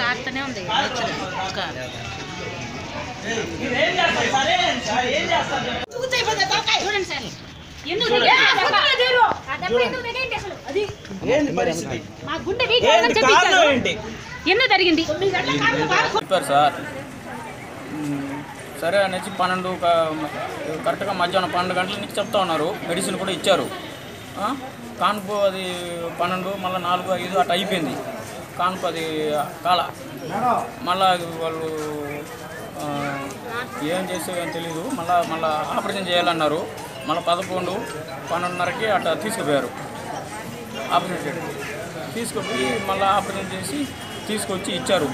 తాగుతూనే ఉంది. ఇదేం చేస్తారు? సార్ ఏం చేస్తారు? ఎందుకు జరిగింది. చెప్పారు సార్. సరే అనేసి పన్నెండు కరెక్ట్గా మధ్యాహ్నం పన్నెండు గంటల నుంచి చెప్తా ఉన్నారు. మెడిసిన్ కూడా ఇచ్చారు. ఆ? కాన్పు అది పన్నెండు మళ్ళీ నాలుగు ఐదు అటు అయిపోయింది. కాన్పు అది కాల. మళ్ళా వాళ్ళు ఏం చేసేదో తెలియదు మళ్ళా మళ్ళా ఆపరేషన్ చేయాలన్నారు. మళ్ళీ పదకొండు పన్నెండున్నరకి అట్లా తీసుకుపోయారు. ఆపరేషన్ చేయడం. తీసుకుపోయి మళ్ళీ ఆపరేషన్ చేసి తీసుకొచ్చి ఇచ్చారు.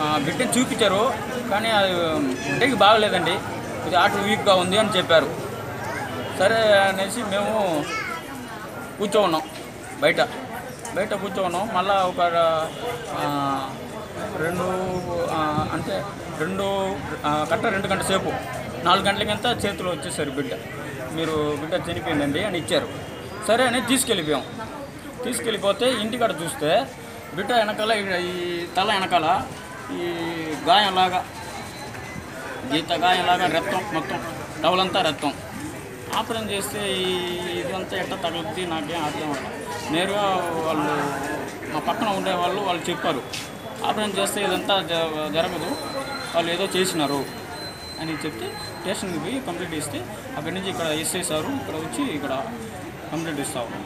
ఆ, బిడ్డని చూపించారు. కానీ అది బిడ్డకి బాగలేదండి. ఇది ఆటో వీక్గా ఉంది అని చెప్పారు. సరే అనేసి మేము కూర్చో ఉన్నాం బయట. బయట కూర్చో ఉన్నాం మళ్ళా ఒక రెండు అంటే రెండు కట్ట రెండు గంటల సేపు. నాలుగు గంటలకంతా చేతిలో వచ్చేసారు బిడ్డ. మీరు బిడ్డ చనిపోయిందండి అని ఇచ్చారు. సరే అని తీసుకెళ్ళిపోయాం. తీసుకెళ్ళిపోతే ఇంటికాడ చూస్తే బిడ్డ వెనకాల ఈ- తల వెనకాల ఈ గాయంలాగా గీత గాయంలాగా రక్తం మొత్తం టవలంతా రక్తం. ఆపరేషన్ చేస్తే ఈ ఇదంతా ఎట్ట తగులుద్ది నాకేం అర్థం నేరుగా వాళ్ళు మా పక్కన ఉండే వాళ్ళు వాళ్ళు చెప్పారు. ఆపరేషన్ చేస్తే ఇదంతా జ- జరగదు. వాళ్ళు ఏదో చేసినారు. అని చెప్తే స్టేషన్కి పోయి కంప్లీట్ ఇస్తే అక్కడి నుంచి ఇక్కడ ఎస్ఐ సారు ఇక్కడ వచ్చి ఇక్కడ కంప్లీట్ ఇస్తాము